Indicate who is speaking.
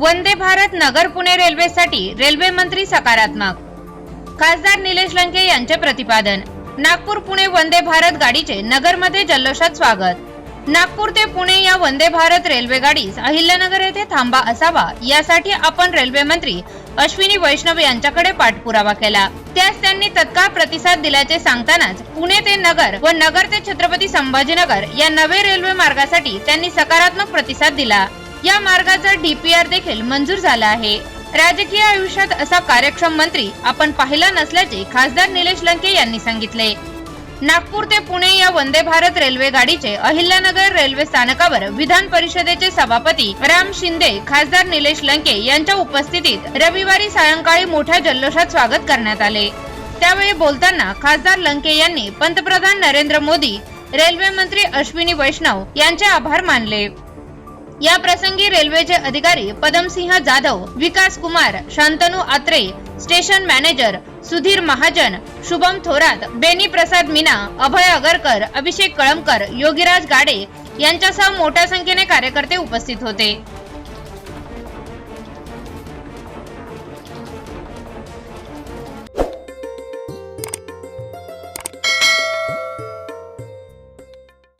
Speaker 1: वंदे भारत नगर पुणे रेल्वेसाठी रेल्वे मंत्री सकारात्मक. खासदार निलेश लंके यांचे प्रतिपादन. नागपूर पुणे वंदे भारत गाडीचे नगरमध्ये जल्लोषात स्वागत. नागपूर ते पुणे या वंदे भारत रेल्वे गाडीस अहिल्यानगर येथे थांबा असावा यासाठी आपण रेल्वे मंत्री अश्विनी वैष्णव यांच्याकडे पाठपुरावा केला. त्यास त्यांनी तत्काळ प्रतिसाद दिल्याचे सांगतानाच पुणे ते नगर व नगर ते छत्रपती संभाजीनगर या नवे रेल्वे मार्गासाठी त्यांनी सकारात्मक प्रतिसाद दिला. या मार्गाचा डीपीआर देखील मंजूर झाला आहे. राजकीय आयुष्यात असा कार्यक्षम मंत्री आपण पाहिला नसल्याचे खासदार निलेश लंके यांनी सांगितले. नागपूर ते पुणे या वंदे भारत रेल्वे गाडीचे अहिल्यानगर रेल्वे स्थानकावर विधान परिषदेचे सभापती राम शिंदे खासदार निलेश लंके यांच्या उपस्थितीत रविवारी सायंकाळी मोठ्या जल्लोषात स्वागत करण्यात आले. त्यावेळी बोलताना खासदार लंके यांनी पंतप्रधान नरेंद्र मोदी रेल्वे मंत्री अश्विनी वैष्णव यांचे आभार मानले. या प्रसंगी रेल्वेचे अधिकारी पदमसिंह जाधव विकास कुमार शांतनू आत्रे स्टेशन मॅनेजर सुधीर महाजन शुभम थोरात बेनी प्रसाद मीना अभय अगरकर अभिषेक कळमकर योगीराज गाडे यांच्यासह मोठ्या संख्येने कार्यकर्ते उपस्थित होते.